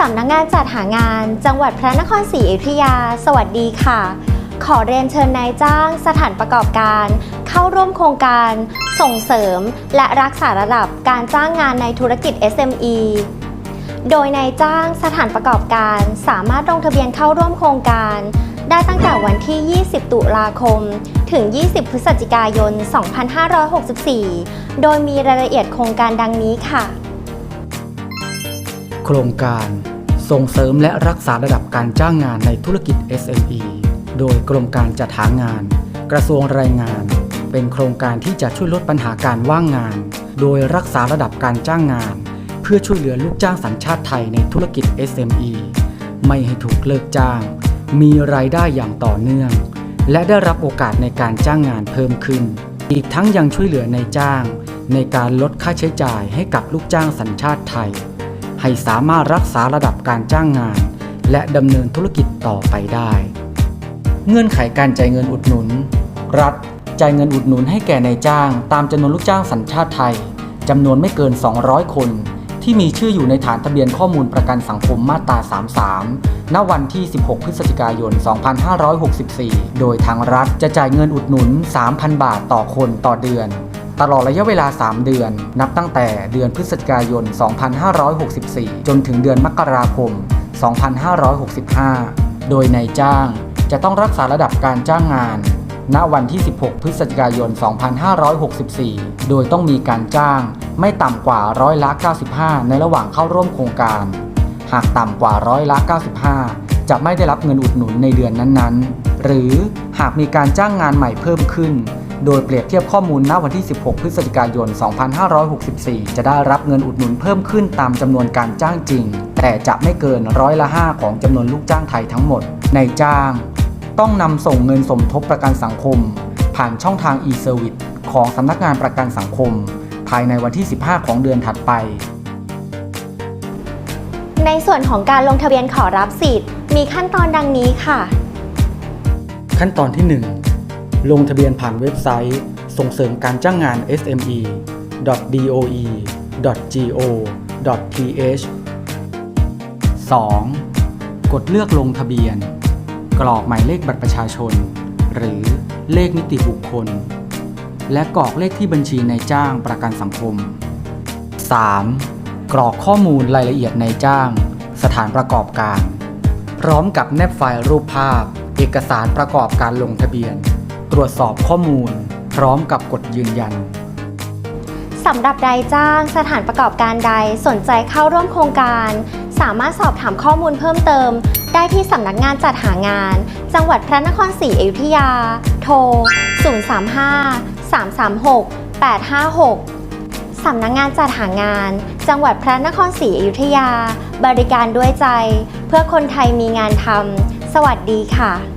สำนักงานจัดหางาน จังหวัดพระนครศรีอยุธยา สวัสดีค่ะ ขอเรียนเชิญนายจ้าง สถานประกอบการ เข้าร่วมโครงการ ส่งเสริม และรักษาระดับการจ้างงานในธุรกิจ SME โดยนายจ้างสถานประกอบการสามารถลงทะเบียนเข้าร่วมโครงการ ได้ตั้งแต่วันที่ 20 ตุลาคม ถึง 20 พฤศจิกายน 2564 โดยมีรายละเอียดโครงการดังนี้ค่ะ โครงการ ส่งเสริมและรักษาระดับการจ้างงานในธุรกิจ SME โดยกรมการจัดหางาน กระทรวงแรงงาน เป็นโครงการที่จะช่วยลดปัญหาการว่างงาน โดยรักษาระดับการจ้างงาน เพื่อช่วยเหลือลูกจ้างสัญชาติไทยในธุรกิจ SME ไม่ให้ถูกเลิกจ้าง มีรายได้อย่างต่อเนื่อง และได้รับโอกาสในการจ้างงานเพิ่มขึ้น อีกทั้งยังช่วยเหลือในจ้าง ในการลดค่าใช้จ่ายให้กับลูกจ้างสัญชาติไทย ให้สามารถรักษาระดับการจ้างงาน และดำเนินธุรกิจต่อไปได้ เงื่อนไขการจ่ายเงินอุดหนุน รัฐจ่ายเงินอุดหนุนให้แก่นายจ้าง ตามจำนวนลูกจ้างสัญชาติไทยจำนวนไม่เกิน 200 คน ที่มีชื่ออยู่ในฐานทะเบียนข้อมูลประกันสังคมมาตรา 33 ณ วันที่ 16 พฤศจิกายน 2564 โดยทางรัฐจะจ่ายเงินอุดหนุน 3,000 บาทต่อคนต่อเดือน ตลอดระยะเวลา 3 เดือน นับตั้งแต่เดือนพฤศจิกายน 2564 จนถึงเดือนมกราคม 2565 โดยนายจ้างจะต้องรักษาระดับการจ้างงาน ณ วันที่ 16 พฤศจิกายน 2564 โดยต้องมีการจ้างไม่ต่ำกว่าร้อยละ 95 ในระหว่างเข้าร่วมโครงการ หากต่ำกว่าร้อยละ 95 จะไม่ได้รับเงินอุดหนุนในเดือนนั้นๆ หรือหากมีการจ้างงานใหม่เพิ่มขึ้น โดยเปรียบเทียบข้อมูลณวันที่ 16 พฤศจิกายน 2564 จะได้รับเงินอุดหนุนเพิ่มขึ้นตามจำนวนการจ้างจริง แต่จะไม่เกินร้อยละ 5 ของจำนวนลูกจ้างไทยทั้งหมด ในจ้าง ต้องนำส่งเงินสมทบประกันสังคม ผ่านช่องทาง e-service ของสำนักงานประกันสังคม ภายในวันที่ 15 ของเดือนถัดไป ในส่วนของการลงทะเบียนขอรับสิทธิ์ มีขั้นตอนดังนี้ค่ะ ขั้นตอนที่ 1 ลงทะเบียนผ่านเว็บไซต์ ส่งเสริมการจ้างงาน SME doe.go.th 2. กดเลือกลงทะเบียน กรอกหมายเลขบัตรประชาชน หรือเลขนิติบุคคล และกรอกเลขที่บัญชีนายจ้างประกันสังคม 3. กรอกข้อมูลรายละเอียดนายจ้าง สถานประกอบการ พร้อมกับแนบไฟล์รูปภาพ เอกสารประกอบการลงทะเบียน ตรวจสอบข้อมูล พร้อมกับกดยืนยัน สำหรับนายจ้างสถานประกอบการใดสนใจเข้าร่วมโครงการ สามารถสอบถามข้อมูลเพิ่มเติม ได้ที่สำนักงานจัดหางาน จังหวัดพระนครศรีอยุธยา โทร 035 336 856 สำนักงานจัดหางาน จังหวัดพระนครศรีอยุธยา บริการด้วยใจ เพื่อคนไทยมีงานทำสวัสดีค่ะ